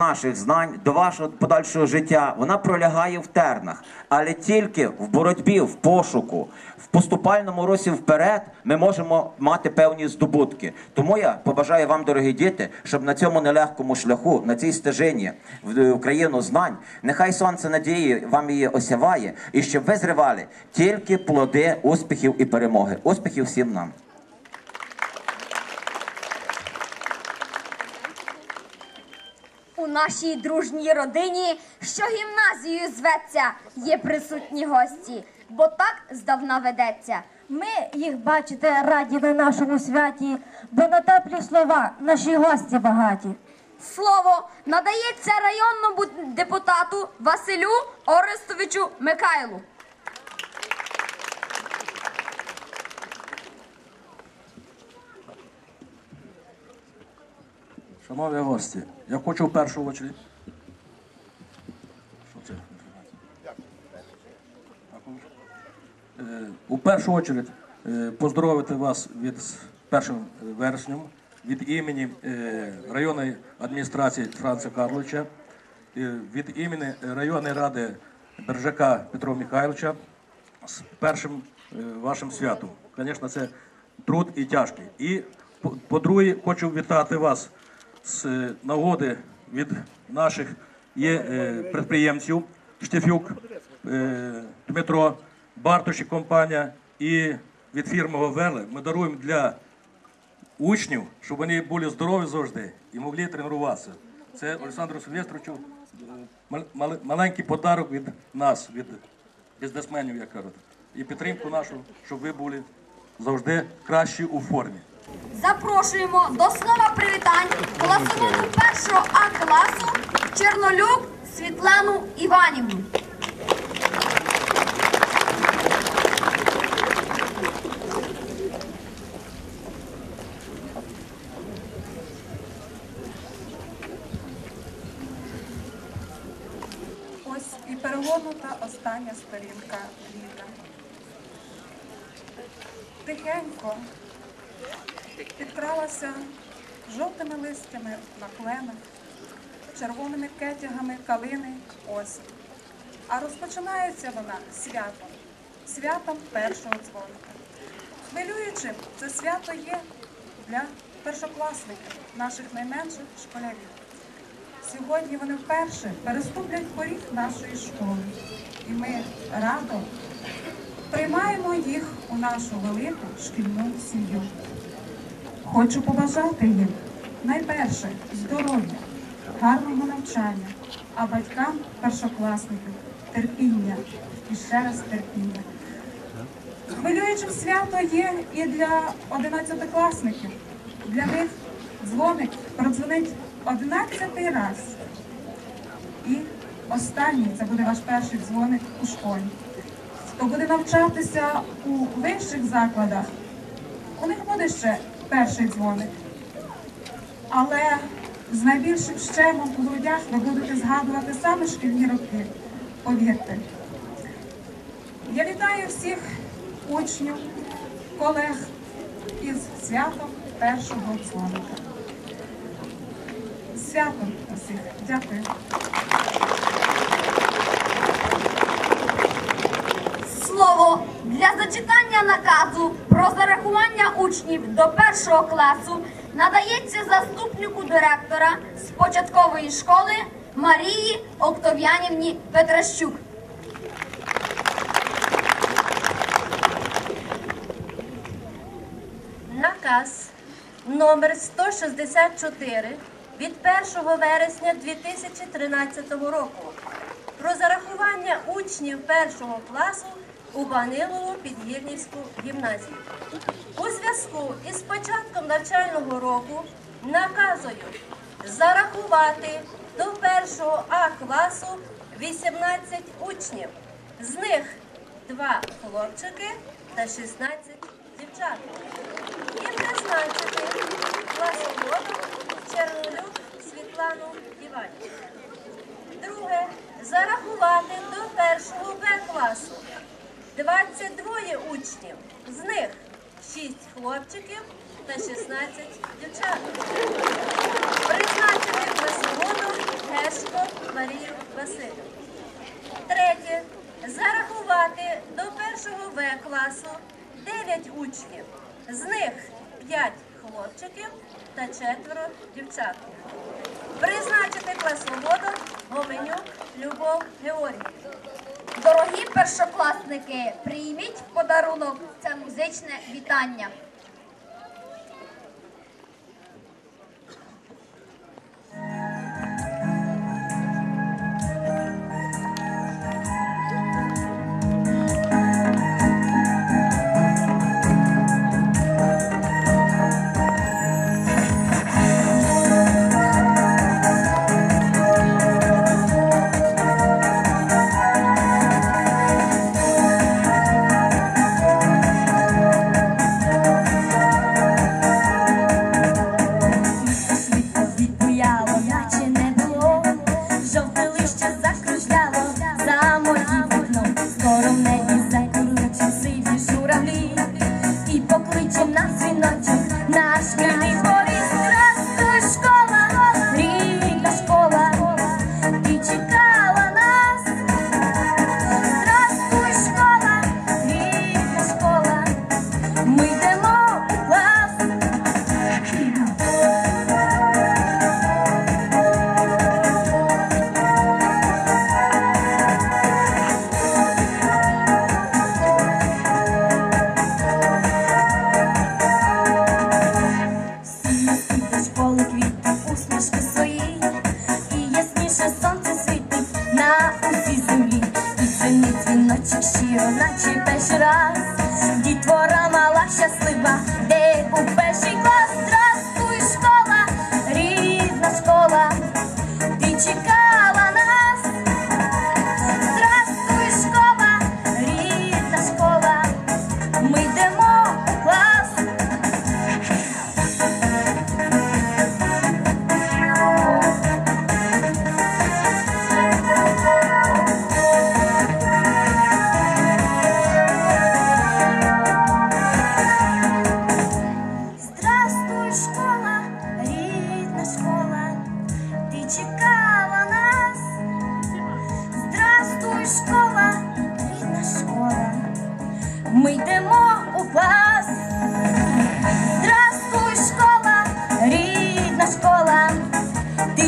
наших знань до вашого подальшого життя вона пролягає в тернах, але тільки в боротьбі, в пошуку, в поступальному русі вперед ми можемо мати певні здобутки. Тому я побажаю вам, дорогі діти, щоб на цьому нелегкому шляху, на цій стежині в в країну знань, нехай сонце надії вам її осяває, і щоб ви зривали тільки плоди успіхів і перемоги. Успіхів всім нам! У нашій дружній родині, що гімназією зветься, є присутні гості, бо так здавна ведеться. Ми їх бачите раді на нашому святі, бо на теплі слова наші гості багаті. Слово надається районному депутату Василю Орестовичу Михайлу. Шановні гості, я хочу в першу чергу. Що це? Е, У першу чергу е, поздоровити вас від з 1 вереснем від імені е, районної адміністрації Франца Карловича, е, від імені районної ради Бержака Петра Михайловича з першим е, вашим святом. Звісно, це труд і тяжкий. І по-друге, хочу вітати вас з нагоди від наших є е, підприємців Штефюк, е, Дмитро, Бартоші компанія і від фірми Говели ми даруємо для учнів, щоб вони були здорові завжди і могли тренуватися. Це Олександру Сильвестровичу е, мал- мал- маленький подарок від нас, від бізнесменів, як кажуть, і підтримку нашу, щоб ви були завжди кращі у формі. Запрошуємо до слова привітань класовому першого А класу Чернолюк Світлану Іванівну. Ось і перегорнута остання сторінка літа. Тихенько підкралася жовтими листями на кленах, червоними кетягами калини осінь. А розпочинається вона святом, святом першого дзвоника. Хвилюючим це свято є для першокласників, наших найменших школярів. Сьогодні вони вперше переступлять поріг нашої школи. І ми радо приймаємо їх у нашу велику шкільну сім'ю. Хочу побажати їм найперше здоров'я, гарного навчання, а батькам першокласників терпіння і ще раз терпіння. Хвилюючим свято є і для одинадцятикласників. Для них дзвоник продзвонить одинадцятий раз. І останній це буде ваш перший дзвоник у школі. Хто буде навчатися у вищих закладах, у них буде ще перший дзвоник. Але з найбільшим щемом у грудях ви будете згадувати саме шкільні роки. Повірте. Я вітаю всіх учнів, колег із святом першого дзвоника. Святом усіх. Дякую. Слово для зачитання наказу про зарахування учнів до першого класу надається заступнику директора з початкової школи Марії Октов'янівні Петращук. Наказ номер 164 від 1 вересня 2013 року про зарахування учнів першого класу у Банилову Підгірнівську гімназію. У зв'язку із початком навчального року наказую зарахувати до першого А класу 18 учнів. З них два хлопчики та 16 дівчат. І призначити класоводу Чернолюк Світлану Іванівну. Друге. Зарахувати до першого Б класу 22 учнів. З них 6 хлопчиків та 16 дівчат. Призначити класоводу Марію Васильівну. Третє. Зарахувати до першого В класу 9 учнів. З них 5 хлопчиків та четверо дівчат. Призначити класоводом Гоменюк Любов Георгіївну. Дорогі першокласники, прийміть в подарунок це музичне вітання.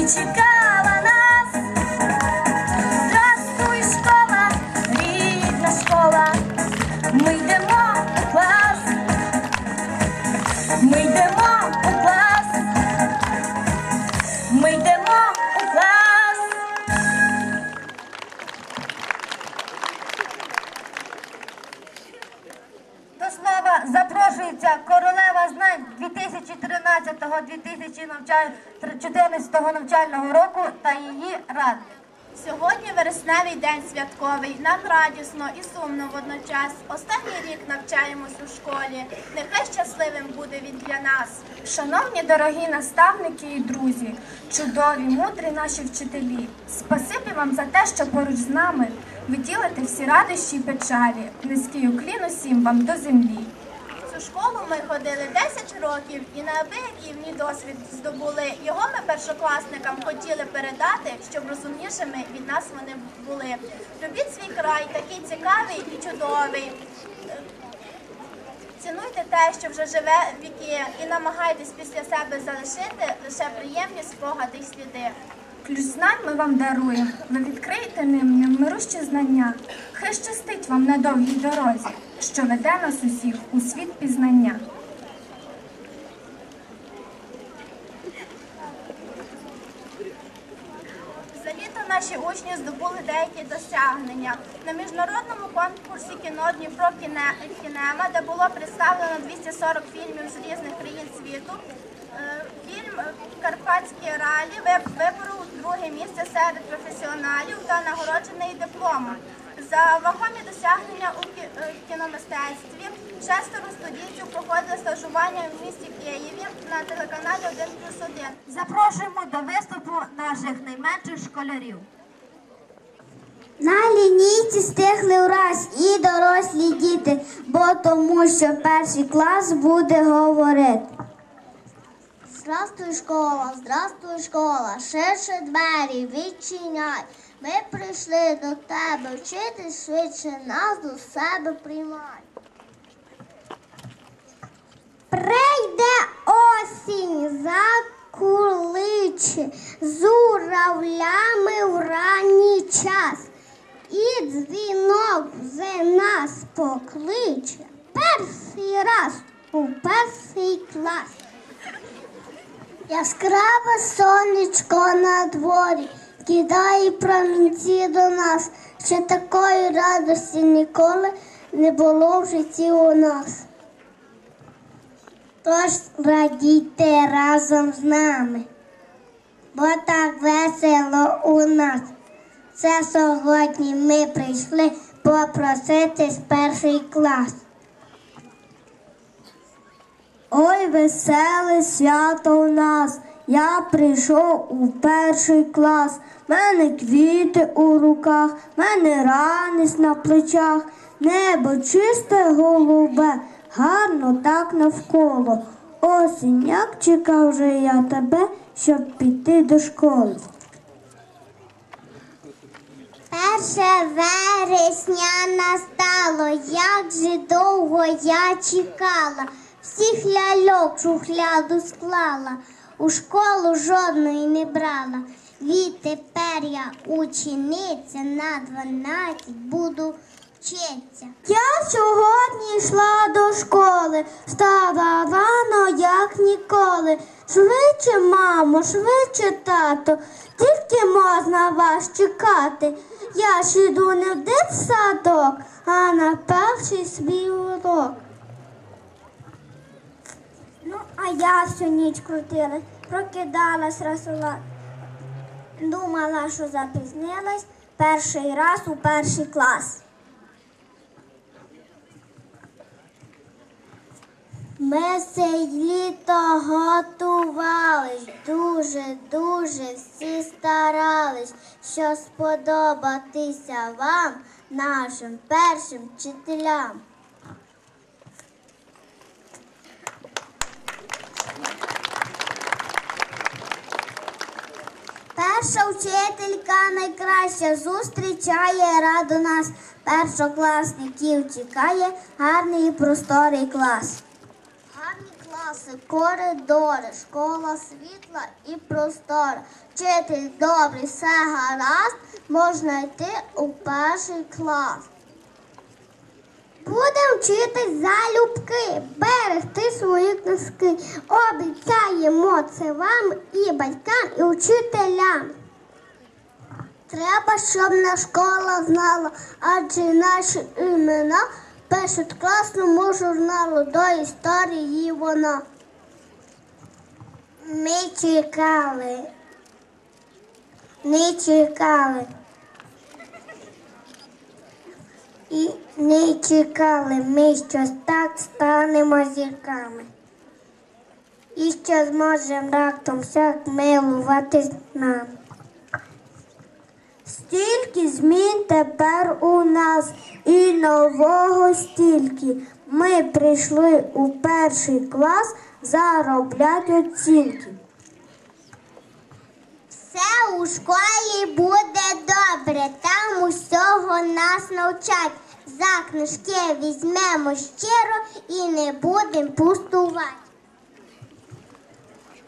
te королева знань 2013-2014 навчального року та її радник. Сьогодні вересневий день святковий. Нам радісно і сумно водночас. Останній рік навчаємось у школі. Нехай щасливим буде він для нас. Шановні дорогі наставники і друзі, чудові, мудрі наші вчителі, спасибі вам за те, що поруч з нами ви ділите всі радощі й печалі. Низький уклін усім вам до землі. В школу ми ходили 10 років і в ній досвід здобули. Його ми першокласникам хотіли передати, щоб розумнішими від нас вони були. Любіть свій край, такий цікавий і чудовий. Цінуйте те, що вже живе віки, і намагайтесь після себе залишити лише приємні спогади й сліди. Ключ знань ми вам даруємо. Ви відкриєте ним невмирущі знання. Хай щастить вам на довгій дорозі, що веде нас усіх у світ пізнання. За літо наші учні здобули деякі досягнення. На міжнародному конкурсі кіно Дніпро Кіне- Кінема, де було представлено 240 фільмів з різних країн світу. е, Фільм Карпатські ралі виб- виборов друге місце серед професіоналів та нагороджений дипломом. За вагомі досягнення у е, кіномистецтві шестеро студійців проходили стажування в місті Києві на телеканалі 1 плюс 1. Запрошуємо до виступу наших найменших школярів. На лінійці стихли враз і дорослі діти, бо тому що перший клас буде говорити. Здрастуй, школа, здрастуй, школа, ширше двері відчиняй. Ми прийшли до тебе вчитись, швидше нас до себе приймай. Прийде осінь, закуличе, з журавлями в ранній час. І дзвінок вже нас покличе перший раз у перший клас. Яскраве сонечко на дворі кидає промінці до нас, що такої радості ніколи не було в житті у нас. Тож радійте разом з нами, бо так весело у нас. Це сьогодні ми прийшли попросити з перший клас. Ой, веселе свято у нас. Я прийшов у перший клас. Мене квіти у руках, мене ранець на плечах. Небо чисте голубе, гарно так навколо. Осінь, як чекав же я тебе, щоб піти до школи. Перше вересня настало, як же довго я чекала, всіх ляльок шухляду склала, у школу жодної не брала. Відтепер я учениця на дванадцять буду вчитися. Я сьогодні йшла до школи, стала рано, як ніколи. Швидше, мамо, швидше, тато, тільки можна вас чекати. Я ж іду не в дитсадок, а на перший свій урок. А я всю ніч крутилась, прокидалась расула. Думала, що запізнилась перший раз у перший клас. Ми це літо готувались, дуже-дуже всі старались, щоб сподобатися вам, нашим першим вчителям. Перша вчителька найкраща зустрічає раду нас. Першокласників чекає гарний і просторий клас. Гарні класи, коридори, школа світла і простора. Вчитель добрий, все гаразд, можна йти у перший клас. Будемо вчитись залюбки, берегти свої книжки. Обіцяємо це вам і батькам, і вчителям. Треба, щоб наша школа знала, адже наші імена пишуть класному журналу до історії вона. Ми чекали. Не чекали. І не чекали ми, що так станемо зірками. І що зможемо раптом всяк милуватись нами. Стільки змін тепер у нас і нового стільки. Ми прийшли у перший клас заробляти оцінки. Все у школі буде добре, там усього нас навчать. За книжки візьмемо щиро і не будемо пустувати.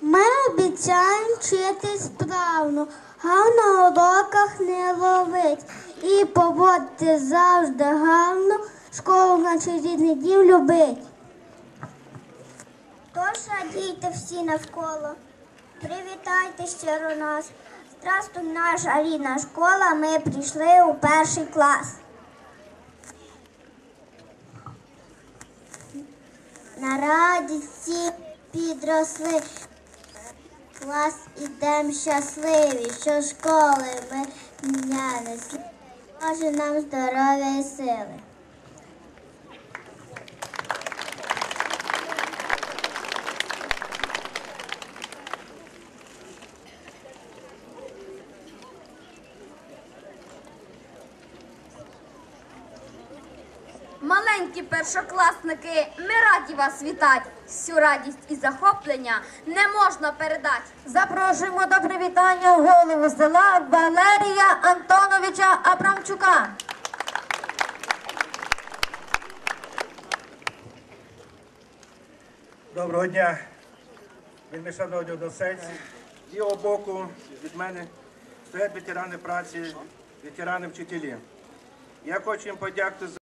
Ми обіцяємо вчитись справно, а на уроках не ловить. І поводити завжди гарно, школу наче рідний дім любить. Тож радійте всі навколо, привітайте щиро нас. Здравствуй, наша рідна школа, ми прийшли у перший клас. На радісті підросли. Клас ідем щасливі, що школи ми не несли. Боже нам здоров'я і сили. Першокласники, ми раді вас вітати. Всю радість і захоплення не можна передати. Запрошуємо до привітання голову села Валерія Антоновича Абрамчука. Доброго дня, вельми шановні односельці. З його боку від мене стоять ветерани праці, ветерани вчителі. Я хочу їм подякувати за